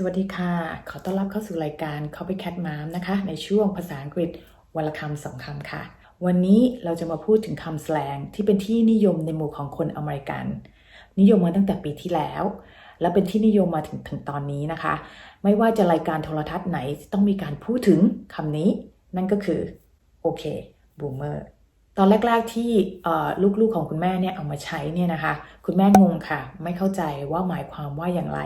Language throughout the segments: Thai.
สวัสดีค่ะ ขอต้อนรับเข้าสู่รายการ Copycat Mom นะคะ ในช่วงภาษาอังกฤษวันละคำสองคำค่ะ วันนี้เราจะมาพูดถึงคำแสลงที่เป็นที่นิยมในหมู่ของคนอเมริกัน นิยมมาตั้งแต่ปีที่แล้ว และเป็นที่นิยมมาถึงถึงตอนนี้นะคะ ไม่ว่าจะรายการโทรทัศน์ไหนต้องมีการพูดถึงคำนี้ นั่นก็คือโอเคบูมเมอร์ ตอนแรก ๆที่ลูกๆของคุณแม่เนี่ยเอามาใช้เนี่ยนะคะ คุณแม่งงค่ะ ไม่เข้าใจว่าหมายความว่าอย่างไร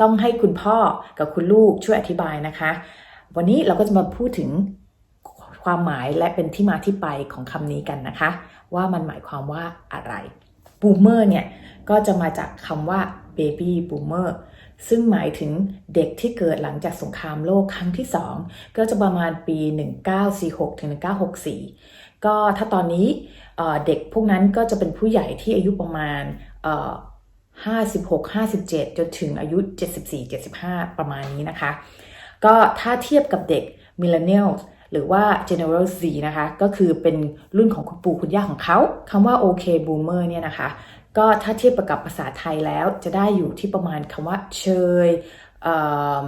ต้องให้คุณพ่อกับคุณลูกช่วยอธิบายนะคะ วันนี้เราก็จะมาพูดถึงความหมายและเป็นที่มาที่ไปของคำนี้กันนะคะ ว่ามันหมายความว่าอะไรบูมเมอร์เนี่ยก็จะมาจากคำว่า baby boomer ซึ่งหมายถึงเด็กที่เกิดหลังจากสงครามโลกครั้งที่ 2 ก็จะประมาณปี 1946ถึง1964 ก็ถ้าตอนนี้เด็กพวกนั้นก็จะเป็นผู้ใหญ่ที่อายุประมาณ56 57 จนถึงอายุ 74 75 ประมาณนี้นะคะ ก็ถ้าเทียบกับเด็ก millennial หรือว่า general Z นะคะ ก็คือเป็นรุ่นของคุณปู่คุณย่าของเขาคำว่า OK boomer เนี่ยนะคะ ก็ถ้าเทียบกับภาษาไทยแล้วจะได้อยู่ที่ประมาณคำว่าเชยเอิ่ม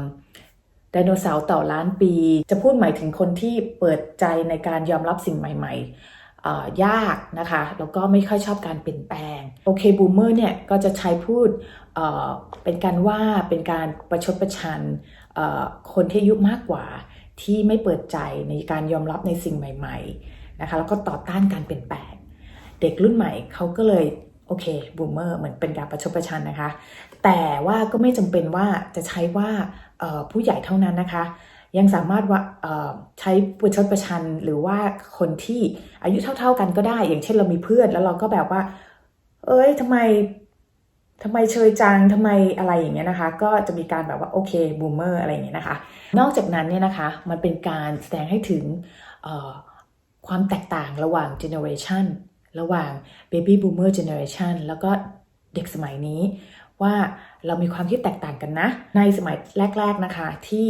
ไดโนเสาร์ต่อล้านปี จะพูดหมายถึงคนที่เปิดใจในการยอมรับสิ่งใหม่ๆเอ่อยากนะคะ แล้วก็ไม่ค่อยชอบการเปลี่ยนแปลง โอเคบูมเมอร์เนี่ยก็จะใช้พูดเอ่อเป็นการว่าเป็นการประชดประชันเอ่อคนที่อายุมากกว่าที่ไม่เปิดใจในการยอมรับในสิ่งใหม่ ๆ นะคะ แล้วก็ต่อต้านการเปลี่ยนแปลง เด็กรุ่นใหม่เขาก็เลย โอเคบูมเมอร์เหมือนเป็นการประชดประชันนะคะ แต่ว่าก็ไม่จำเป็นว่าจะใช้ว่าผู้ใหญ่เท่านั้นนะคะ ยังสามารถว่าใช้ประชดประชันหรือว่าคนที่อายุเท่า ๆกันก็ได้ อย่างเช่นเรามีเพื่อนแล้วเราก็แบบว่า เอ้ยทำไมทำไมเชยจังทำไมอะไรอย่างเงี้ยนะคะ ก็จะมีการแบบว่าโอเคบูมเมอร์อะไรอย่างเงี้ยนะคะ นอกจากนั้นเนี่ยนะคะมันเป็นการแสดงให้ถึงความแตกต่างระหว่าง generation ร ระหว่าง baby boomer generation แล้วก็เด็กสมัยนี้ว่าเรามีความคิดแตกต่างกันนะ ในสมัยแรก ๆนะคะ ที่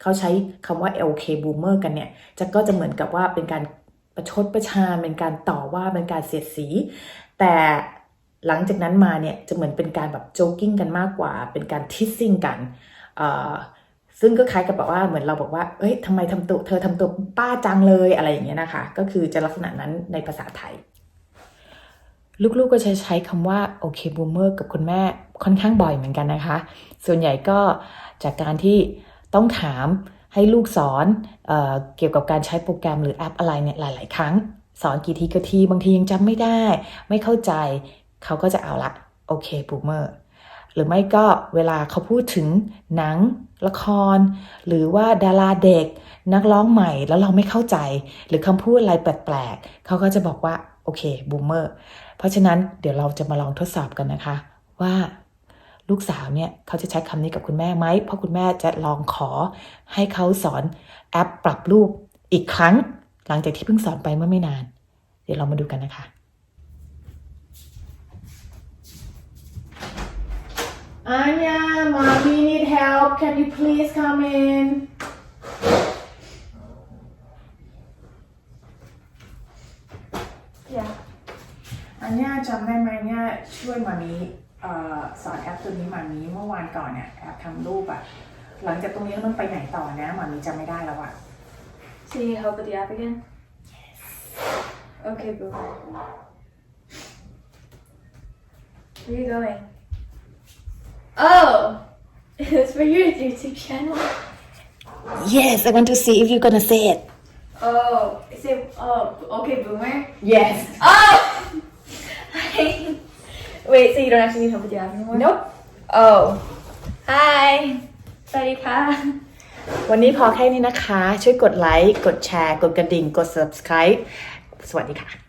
เขาใช้คำว่า LK boomer กันเนี่ย จะก็จะเหมือนกับว่าเป็นการประชดประชานเป็นการต่อว่าเป็นการเสียดสี แต่หลังจากนั้นมาเนี่ยจะเหมือนเป็นการแบบโจกิ้งกันมากกว่า เป็นการทิสซิ่งกันเซึ่งก็คล้ายกับแบบว่าเหมือนเราบอกว่า เอ้ยทำไมทำตัวเธอทำตัวป้าจังเลยอะไรอย่างเงี้ยนะคะ ก็คือจะลักษณะนั้นในภาษาไทย ลูกๆก็จะใช้คำว่าโอเคบูมเมอร์กับคุณแม่ค่อนข้างบ่อยเหมือนกันนะคะ ส่วนใหญ่ก็จากการที่ต้องถามให้ลูกสอนเออเกี่ยวกับการใช้โปรแกรมหรือแอปอะไรเนี่ยหลาย ๆ ครั้ง สอนกี่ทีกี่ทีบางทียังจำไม่ได้ ไม่เข้าใจเขาก็จะเอาละโอเคบูมเมอร์หรือไม่ก็เวลาเขาพูดถึงหนัง ละคร หรือว่าดาราเด็ก นักร้องใหม่แล้วเราไม่เข้าใจ หรือคำพูดอะไรแปลกๆเขาก็จะบอกว่า โอเคบูมเมอร์เพราะฉะนั้นเดี๋ยวเราจะมาลองทดสอบกันนะคะ ว่าลูกสาวเนี่ยเขาจะใช้คำนี้กับคุณแม่ไหม เพราะคุณแม่จะลองขอให้เขาสอนแอปปรับรูปอีกครั้ง หลังจากที่เพิ่งสอนไปเมื่อไม่นาน เดี๋ยวเรามาดูกันนะคะ Anya, mommy need help. Can you please come in? Yeah. อันเนี้ยจำได้ไหมเนี่ยช่วยมามีเอ่อสอนแอปตัวนี้มามีเมื่อวานก่อนเนี่ยแอปทำรูปอะหลังจากตรงนี้ต้องไปไหนต่อนะมามีจำไม่ได้แล้วอะ So you need help with the app again? Okay, boo. Where are you going? Oh! It's for your YouTube channel. Yes I want to see if you're gonna say it Oh, say, oh, okay, boomer. Yes Oh! Wait, so you don't actually need help with the app anymore? Nope Oh. Hi. สวัสดีค่ะ วันนี้พอแค่นี้นะคะ ช่วยกดไลค์ กดแชร์ กดกระดิ่ง กด subscribe สวัสดีค่ะ